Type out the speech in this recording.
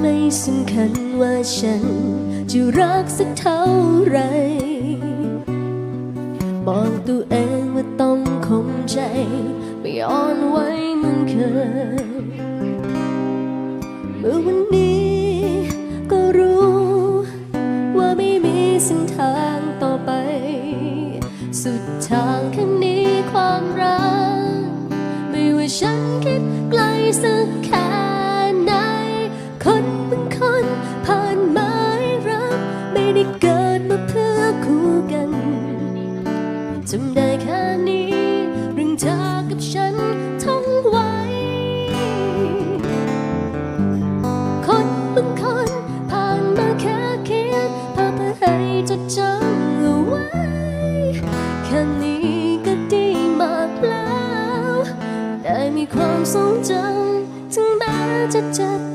ไม่สำคัญว่าฉันจะรักสักเท่าไร บอกตัวเองว่าต้องคงใจ ไม่อ่อนไหวเหมือนเคย เมื่อวันนี้ก็รู้ว่าไม่มีเส้นทางต่อไป สุดทางข้างนี้ความรัก ไม่ว่าฉันคิดไกลสักแค่ จำได้แค่นี้เรื่องเธอกับฉันท่องไว้ คนบางคนผ่านมาแค่เขียนภาพเพื่อให้จดจำเอาไว้ แค่นี้ก็ดีมากแล้ว ได้มีความทรงจำถึงแม้จะเจ็บ